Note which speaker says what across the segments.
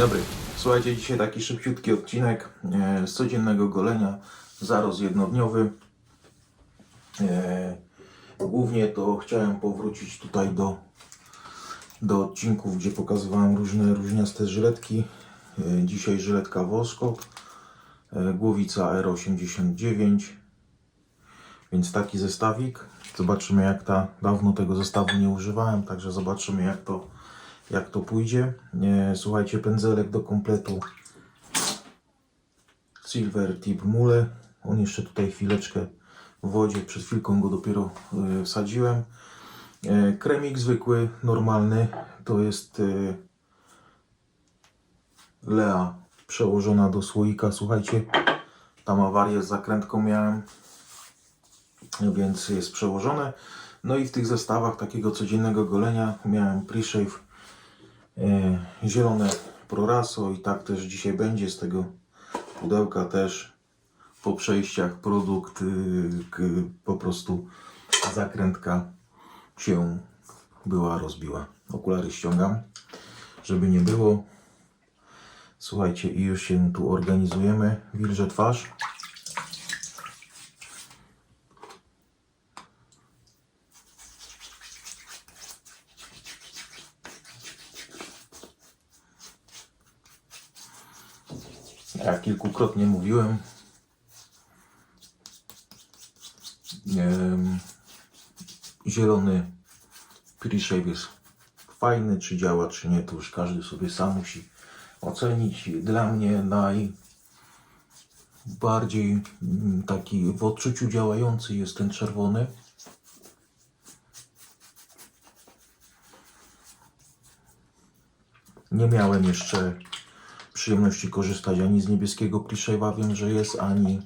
Speaker 1: Dobry. Słuchajcie, dzisiaj taki szybciutki odcinek e, z codziennego golenia. Zarost jednodniowy. E, głównie to chciałem powrócić tutaj do, do odcinków, gdzie pokazywałem różne różniaste żyletki. E, dzisiaj żyletka Woskop, e, głowica R89. Więc taki zestawik. Zobaczymy jak ta, dawno tego zestawu nie używałem, także zobaczymy jak to, jak to pójdzie. Słuchajcie, pędzelek do kompletu Silver Tip Mule. On jeszcze tutaj chwileczkę w wodzie, przed chwilką go dopiero e, wsadziłem. E, Kremik zwykły, normalny, to jest e, Lea przełożona do słoika. Słuchajcie, tam awarię z zakrętką miałem więc jest przełożone. No i w tych zestawach takiego codziennego golenia miałem pre-shave zielone Proraso i tak też dzisiaj będzie z tego pudełka też po przejściach produkt y, po prostu zakrętka się była rozbiła. Okulary ściągam, żeby nie było. Słuchajcie, i już się tu organizujemy. Wilże twarz. Jak kilkukrotnie mówiłem, em, zielony pre-shave jest fajny, czy działa, czy nie, to już każdy sobie sam musi ocenić. Dla mnie najbardziej mm, taki w odczuciu działający jest ten czerwony. Nie miałem jeszcze przyjemności korzystać ani z niebieskiego pre-shave'a, wiem, że jest, ani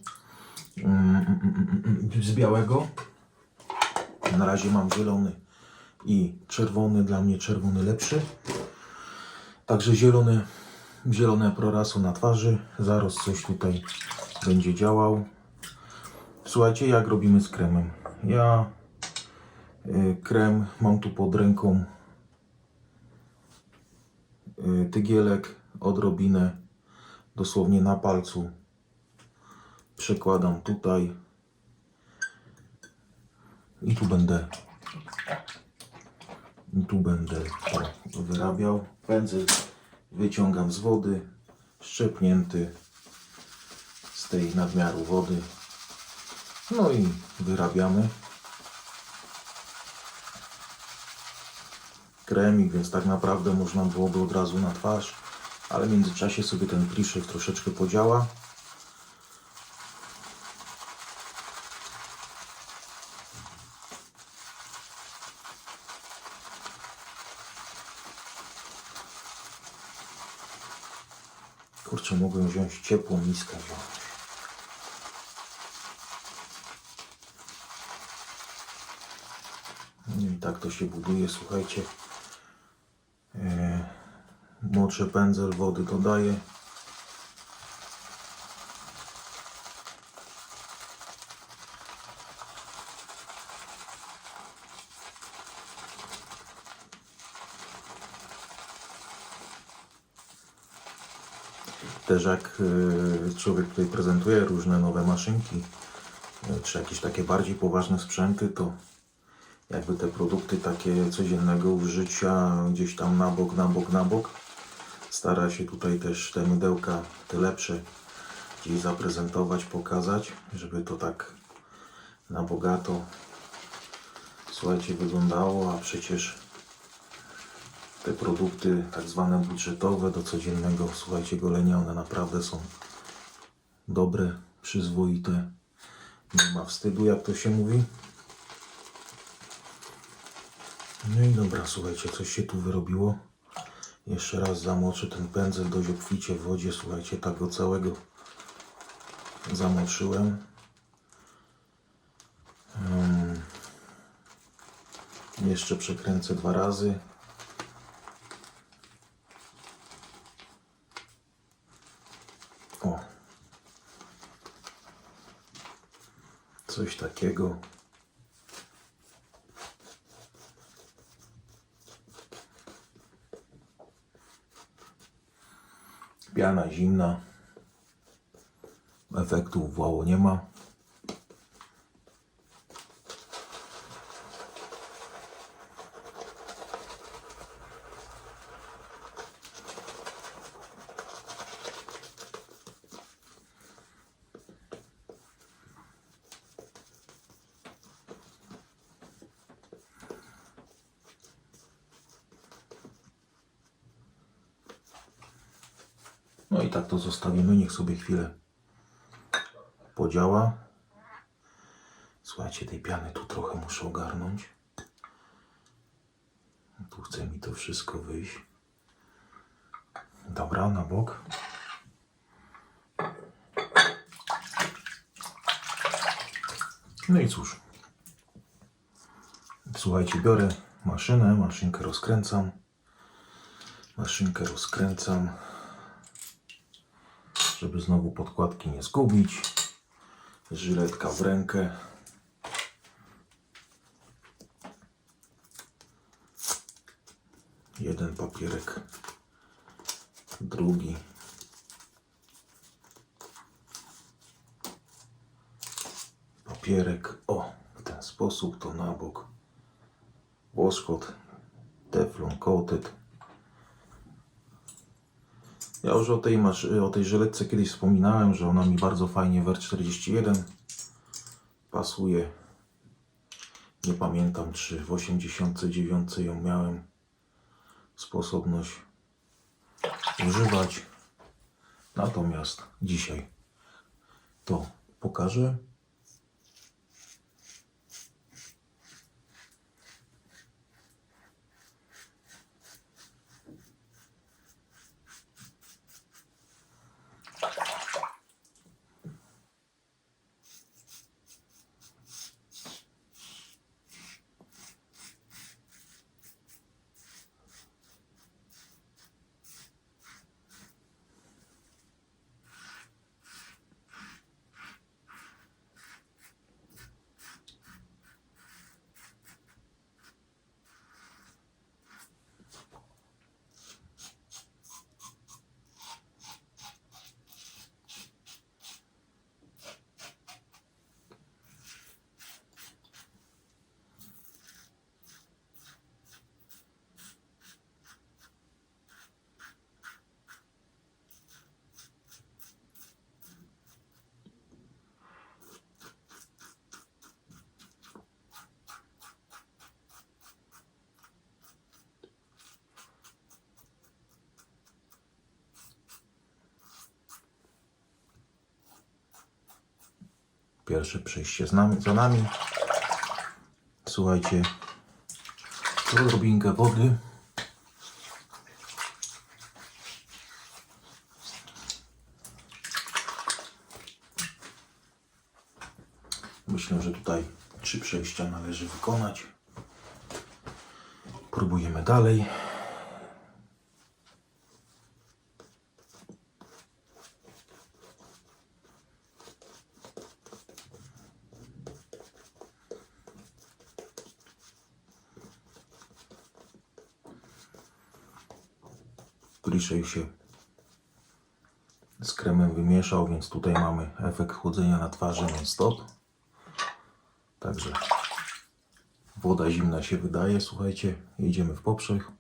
Speaker 1: mm, mm, mm, z białego. Na razie mam zielony i czerwony, dla mnie czerwony lepszy. Także zielony, zielone proraso na twarzy, zaraz coś tutaj będzie działał. Słuchajcie, jak robimy z kremem? Ja y, krem mam tu pod ręką y, tygielek, odrobinę, dosłownie na palcu. Przekładam tutaj i tu będę i tu będę o, wyrabiał. Pędzel wyciągam z wody, szczepnięty z tej nadmiaru wody. No i wyrabiamy. Kremik, więc tak naprawdę można byłoby od razu na twarz, ale w międzyczasie sobie ten pliszek troszeczkę podziała. Kurczę, mogłem wziąć ciepłą miskę. wziąć. No I tak to się buduje, słuchajcie. Moczę pędzel, wody dodaję. Też jak e, człowiek tutaj prezentuje różne nowe maszynki, e, czy jakieś takie bardziej poważne sprzęty, to jakby te produkty takie codziennego użycia gdzieś tam na bok, na bok, na bok. Stara się tutaj też te mydełka, te lepsze, gdzieś zaprezentować, pokazać, żeby to tak na bogato, słuchajcie, wyglądało, a przecież te produkty tak zwane budżetowe do codziennego, słuchajcie, golenia, one naprawdę są dobre, przyzwoite. Nie ma wstydu, jak to się mówi. No i dobra, słuchajcie, coś się tu wyrobiło. Jeszcze raz zamoczę ten pędzel dość obficie w wodzie. Słuchajcie, tak go całego zamoczyłem. Em, jeszcze przekręcę dwa razy. O. Coś takiego. Piana zimna. Efektów wało nie ma. No i tak to zostawimy, niech sobie chwilę podziała. Słuchajcie, tej piany tu trochę muszę ogarnąć. Tu chce mi to wszystko wyjść. Dobra, na bok. No i cóż. Słuchajcie, biorę maszynę, maszynkę rozkręcam. Maszynkę rozkręcam żeby znowu podkładki nie zgubić. Żyletka w rękę. Jeden papierek, drugi. Papierek, o, w ten sposób to na bok. Łoskot, teflon coated. Ja już o tej, masz, o tej żyletce kiedyś wspominałem, że ona mi bardzo fajnie w R41 pasuje. Nie pamiętam, czy w 89 ją miałem sposobność używać. Natomiast dzisiaj to pokażę. Pierwsze przejście z nami, za nami. Słuchajcie, odrobinkę wody. Myślę, że tutaj trzy przejścia należy wykonać. Próbujemy dalej. Bliżej się z kremem wymieszał, więc tutaj mamy efekt chłodzenia na twarzy non stop. Także woda zimna się wydaje, słuchajcie, jedziemy w poprzek.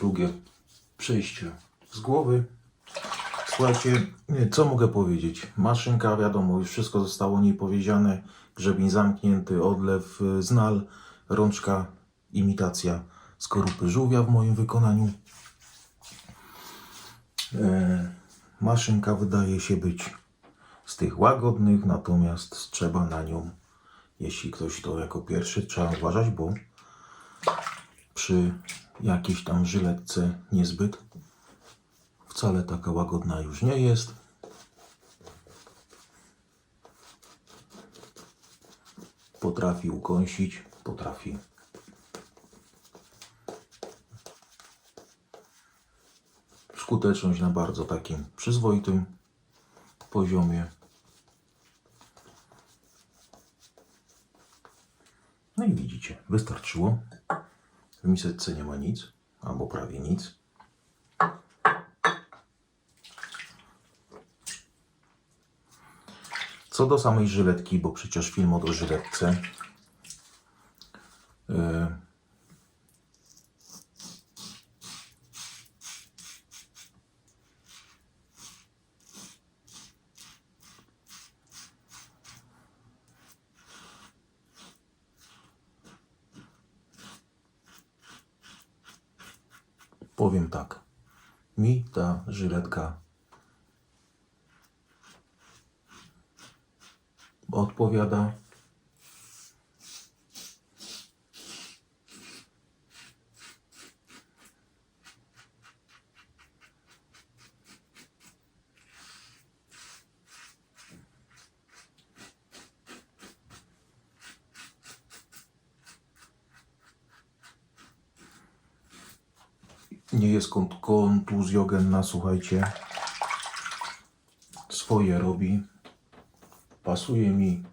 Speaker 1: Drugie przejście z głowy. Słuchajcie, co mogę powiedzieć? Maszynka, wiadomo, już wszystko zostało niej powiedziane. Grzebień zamknięty, odlew, y, znal, rączka, imitacja skorupy żółwia w moim wykonaniu. E, maszynka wydaje się być z tych łagodnych, natomiast trzeba na nią, jeśli ktoś to jako pierwszy, trzeba uważać, bo przy jakiejś tam żyletce niezbyt wcale taka łagodna już nie jest. Potrafi ukąsić, potrafi skuteczność na bardzo takim przyzwoitym poziomie. No i widzicie, wystarczyło. W miseczce nie ma nic, albo prawie nic. Co do samej żyletki, bo przecież film o żyletce. e, Powiem tak. Mi ta żyletka odpowiada. Nie jest kont- kontuzjogenna, słuchajcie. Swoje robi. Pasuje mi.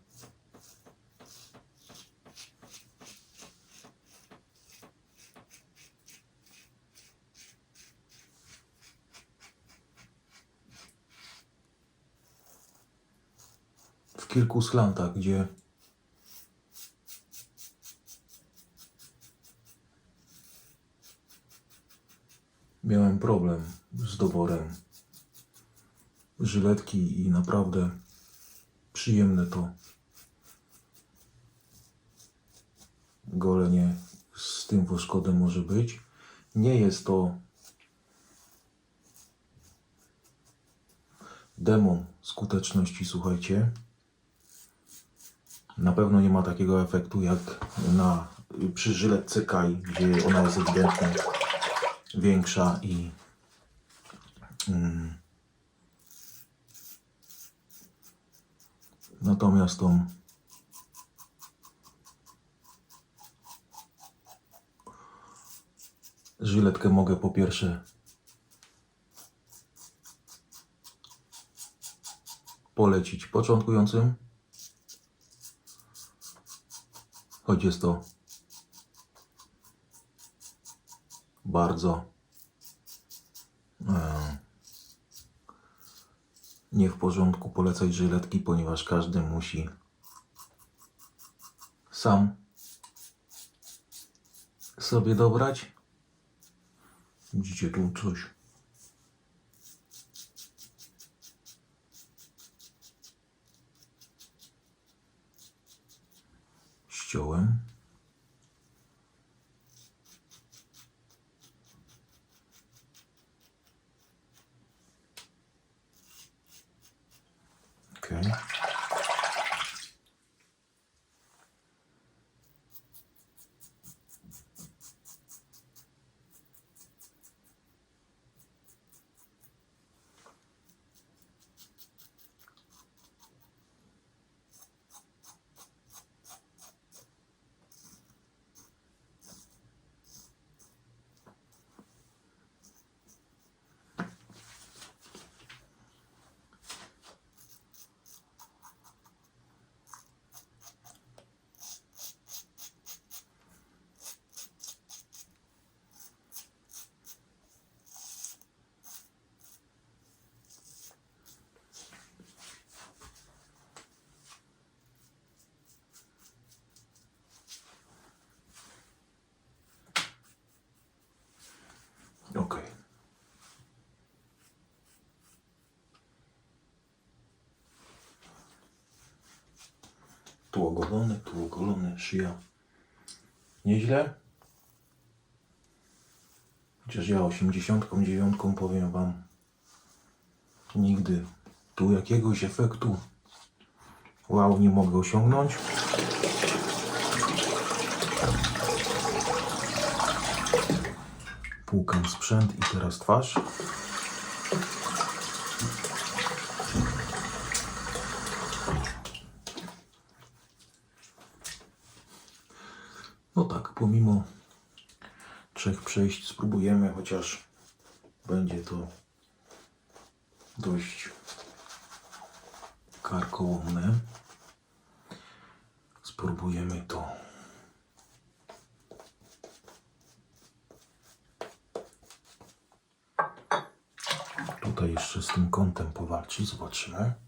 Speaker 1: W kilku slantach, gdzie miałem problem z doborem żyletki i naprawdę przyjemne to golenie z tym woszkodem może być. Nie jest to demon skuteczności, słuchajcie. Na pewno nie ma takiego efektu jak na, przy żyletce Kai, gdzie ona jest ewidentnie większa i mm, natomiast tą żyletkę mogę po pierwsze polecić początkującym choć jest to bardzo e, nie w porządku polecać żyletki, ponieważ każdy musi sam sobie dobrać. Widzicie tu coś. Ściąłem. 可以。Tu ogolony, tu ogolony, szyja. Nieźle. Chociaż ja 89 powiem wam, nigdy tu jakiegoś efektu wow nie mogę osiągnąć. Płukam sprzęt i teraz twarz. No tak, pomimo trzech przejść spróbujemy, chociaż będzie to dość karkołomne. Spróbujemy to. Tutaj jeszcze z tym kątem powalczy, zobaczymy.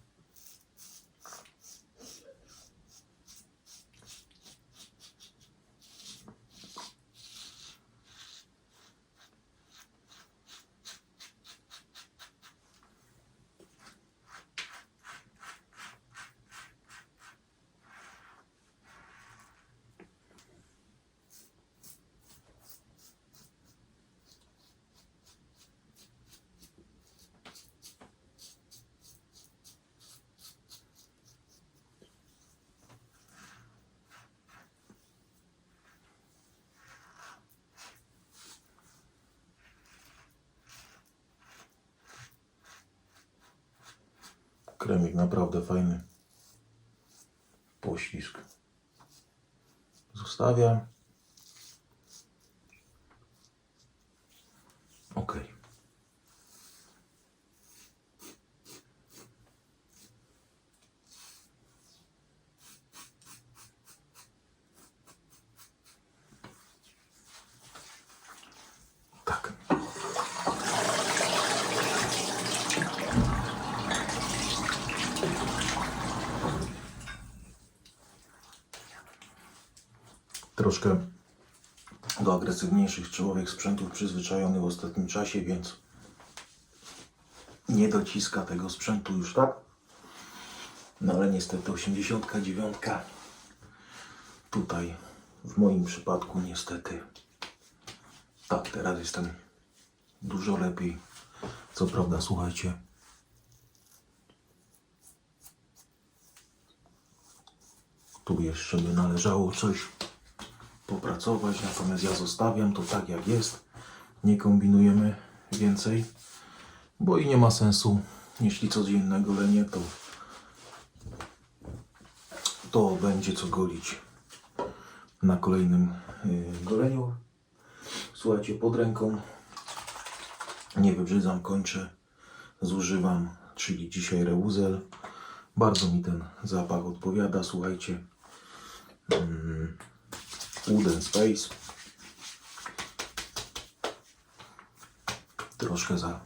Speaker 1: Kremik naprawdę fajny. Poślizg. Zostawiam. Ok. Tak. Troszkę do agresywniejszych czołowych sprzętów przyzwyczajony w ostatnim czasie, więc nie dociska tego sprzętu już tak. No ale niestety 89 tutaj w moim przypadku niestety tak teraz jestem dużo lepiej. Co prawda słuchajcie tu jeszcze by należało coś popracować, natomiast ja zostawiam to tak jak jest. Nie kombinujemy więcej, bo i nie ma sensu, jeśli codzienne golenie, to to będzie co golić na kolejnym y, goleniu. Słuchajcie, pod ręką nie wybrzydzam, kończę, zużywam, czyli dzisiaj reuzel. Bardzo mi ten zapach odpowiada, słuchajcie. Mm. Wooden Space. Troszkę za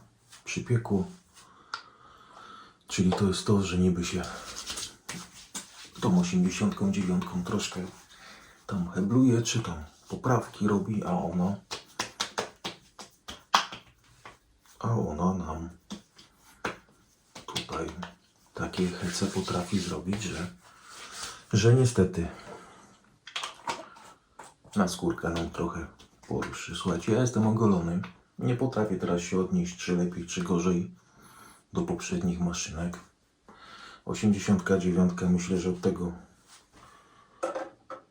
Speaker 1: przypieku. Czyli to jest to, że niby się tą 89 troszkę tam hebluje, czy tam poprawki robi, a ono a ona nam tutaj takie hece potrafi zrobić, że że niestety na skórkę nam trochę poruszy. Słuchajcie, ja jestem ogolony. Nie potrafię teraz się odnieść, czy lepiej, czy gorzej do poprzednich maszynek. 89 myślę, że od tego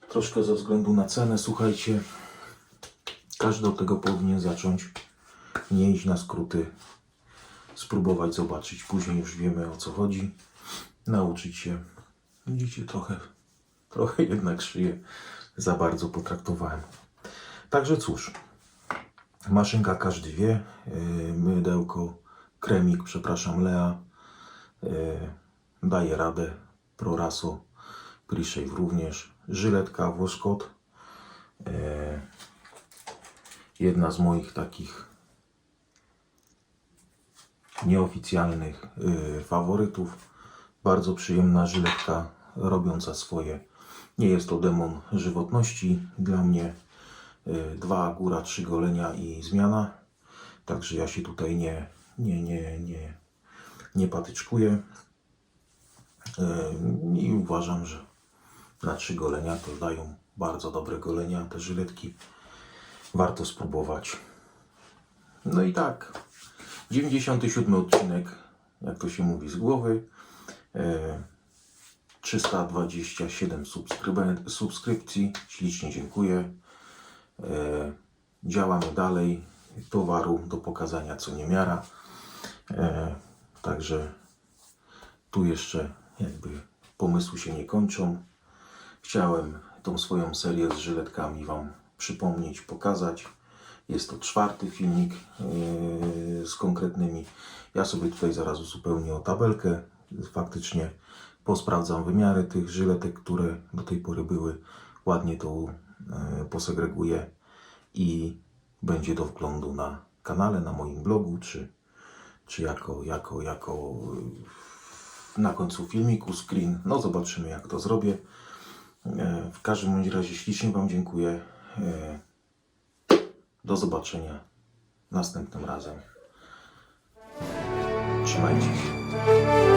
Speaker 1: troszkę ze względu na cenę, słuchajcie, każdy od tego powinien zacząć. Nie iść na skróty, spróbować zobaczyć. Później już wiemy o co chodzi. Nauczyć się. Widzicie, trochę, trochę jednak szyję za bardzo potraktowałem. Także cóż, maszynka każdy wie, yy, mydełko, kremik, przepraszam, Lea yy, daje radę, Proraso, Prishave również, żyletka Woskot, yy, jedna z moich takich nieoficjalnych faworytów, bardzo przyjemna żyletka, robiąca swoje nie jest to demon żywotności. Dla mnie y, dwa, góra trzy golenia i zmiana. Także ja się tutaj nie, nie, nie, nie, nie patyczkuję. Y, I uważam, że na trzy golenia to dają bardzo dobre golenia te żyletki. Warto spróbować. No i tak, 97 odcinek, jak to się mówi z głowy. E, 327 subskrybe- subskrypcji. Ślicznie dziękuję. E, działamy dalej. Towaru do pokazania co niemiara. E, także tu jeszcze jakby pomysły się nie kończą. Chciałem tą swoją serię z żyletkami Wam przypomnieć, pokazać. Jest to czwarty filmik yy, z konkretnymi. Ja sobie tutaj zaraz uzupełnię o tabelkę. Faktycznie posprawdzam wymiary tych żyletek, które do tej pory były. Ładnie to yy, posegreguję i będzie do wglądu na kanale, na moim blogu, czy, czy jako, jako, jako yy, na końcu filmiku screen. No zobaczymy jak to zrobię. E, W każdym razie ślicznie Wam dziękuję. E, Do zobaczenia następnym razem. Trzymajcie się.